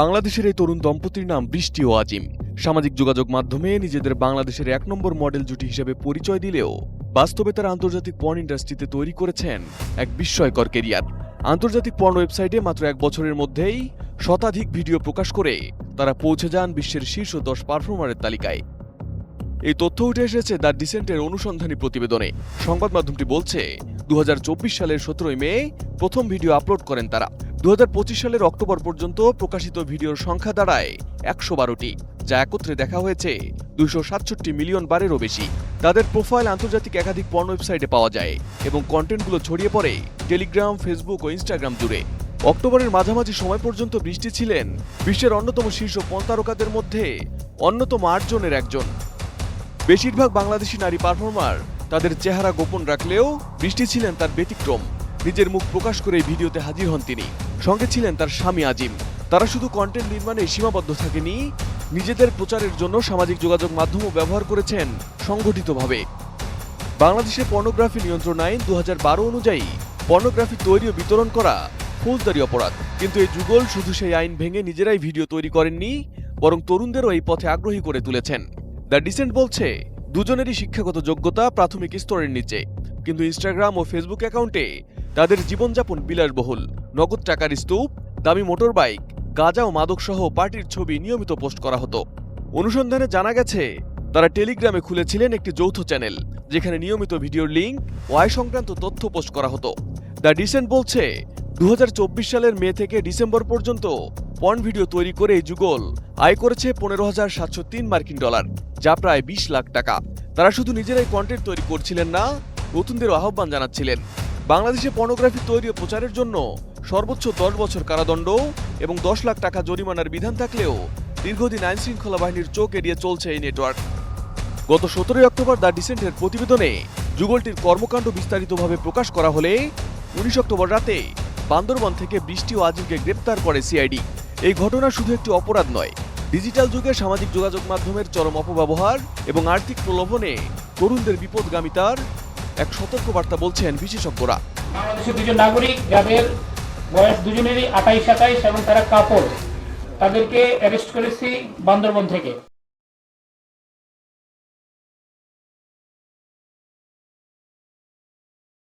বাংলাদেশের এই তরুণ দম্পতির নাম বৃষ্টি ও আজিম। সামাজিক যোগাযোগ মাধ্যমে নিজেদের বাংলাদেশের এক নম্বর মডেল জুটি হিসেবে পরিচয় দিলেও বাস্তবে তারা আন্তর্জাতিক পর্ন ইন্ডাস্ট্রিতে তৈরি করেছেন এক বিস্ময়কর কেরিয়ার। আন্তর্জাতিক পর্ন ওয়েবসাইটে মাত্র এক বছরের মধ্যেই শতাধিক ভিডিও প্রকাশ করে তারা পৌঁছে যান বিশ্বের শীর্ষ দশ পারফর্মারের তালিকায়। এই তথ্য উঠে এসেছে দ্য ডিসেন্টের অনুসন্ধানী প্রতিবেদনে। সংবাদ মাধ্যমটি বলছে দু হাজার চব্বিশ সালের সতেরোই মে প্রথম ভিডিও আপলোড করেন তারা। দু হাজার পঁচিশ সালের অক্টোবর পর্যন্ত প্রকাশিত ভিডিওর সংখ্যা দাঁড়ায় একশো বারোটি, যা একত্রে দেখা হয়েছে দুশো সাতষট্টি মিলিয়ন বারেরও বেশি। তাদের প্রোফাইল আন্তর্জাতিক একাধিক পর্ন ওয়েবসাইটে পাওয়া যায় এবং কন্টেন্টগুলো ছড়িয়ে পড়ে টেলিগ্রাম, ফেসবুক ও ইনস্টাগ্রাম জুড়ে। অক্টোবরের মাঝামাঝি সময় পর্যন্ত বৃষ্টি ছিলেন বিশ্বের অন্যতম শীর্ষ পন্তারকাদের মধ্যে অন্যতম আটজনের একজন। বেশিরভাগ বাংলাদেশি নারী পারফর্মার তাদের চেহারা গোপন রাখলেও বৃষ্টি ছিলেন তার ব্যতিক্রম। নিজের মুখ প্রকাশ করে ভিডিওতে হাজির হন তিনি। সঙ্গে ছিলেন তার স্বামী আজিম। তারা শুধু কন্টেন্ট নির্মাণে সীমাবদ্ধ থাকেনি, নিজেদের প্রচারের জন্য সামাজিক যোগাযোগ মাধ্যমও ব্যবহার করেছেন সংগঠিতভাবে বাংলাদেশে পর্নোগ্রাফি নিয়ন্ত্রণ আইন দু হাজার বারো অনুযায়ী পর্নোগ্রাফি তৈরি ও বিতরণ করা ফৌজদারি অপরাধ। কিন্তু এই যুগল শুধু সেই আইন ভেঙে নিজেরাই ভিডিও তৈরি করেননি, বরং তরুণদেরও এই পথে আগ্রহী করে তুলেছেন। দ্য ডিসেন্ট বলছে, দুজনেরই শিক্ষাগত যোগ্যতা প্রাথমিক স্তরের নিচে, কিন্তু ইনস্টাগ্রাম ও ফেসবুক অ্যাকাউন্টে তাদের জীবনযাপন বিলাসবহুল। নগদ টাকার স্তূপ, দামি মোটর বাইক গাঁজা ও মাদক সহ পার্টির ছবি নিয়মিত পোস্ট করা হতো। অনুসন্ধানে জানা গেছে, তারা টেলিগ্রামে খুলেছিলেন একটি যৌথ চ্যানেল, যেখানে নিয়মিত ভিডিওর লিঙ্ক ও আয় সংক্রান্ত তথ্য পোস্ট করা হতো। দ্য ডিসেন্ট বলছে দু হাজার চব্বিশ সালের মে থেকে ডিসেম্বর পর্যন্ত পর্ন ভিডিও তৈরি করে এই যুগল আয় করেছে পনেরো হাজার সাতশো তিন মার্কিন ডলার, যা প্রায় বিশ লাখ টাকা। তারা শুধু নিজেরাই কন্টেন্ট তৈরি করছিলেন না নতুনদের আহ্বান জানাচ্ছিলেন। বাংলাদেশে পর্নোগ্রাফি তৈরি ও প্রচারের জন্য সর্বোচ্চ দশ বছর কারাদণ্ড এবং দশ লাখ টাকা জরিমানার বিধান থাকলেও দীর্ঘদিন আইন শৃঙ্খলা বাহিনীর চোখ এড়িয়ে চলছে এই নেটওয়ার্ক। গত সতেরোই অক্টোবর দ্য ডিসেন্টের প্রতিবেদনে যুগলটির কর্মকাণ্ড বিস্তারিতভাবে প্রকাশ করা হলে উনিশ অক্টোবর রাতে বান্দরবান থেকে বৃষ্টি ও আজিমকে গ্রেপ্তার করে সিআইডি। এই ঘটনা শুধু একটি অপরাধ নয়, ডিজিটাল যুগে সামাজিক যোগাযোগ মাধ্যমের চরম অপব্যবহার এবং আর্থিক প্রলোভনে তরুণদের বিপদগামিতার এক সতর্কবার্তা বলছেন বিশেষজ্ঞরা। বাংলাদেশের দুজন নাগরিক বয়স দুজনেরই আঠাইশ সাতাইশ এবং তারা কাপড়। তাদেরকে অ্যারেস্ট করেছি বান্দরবন থেকে।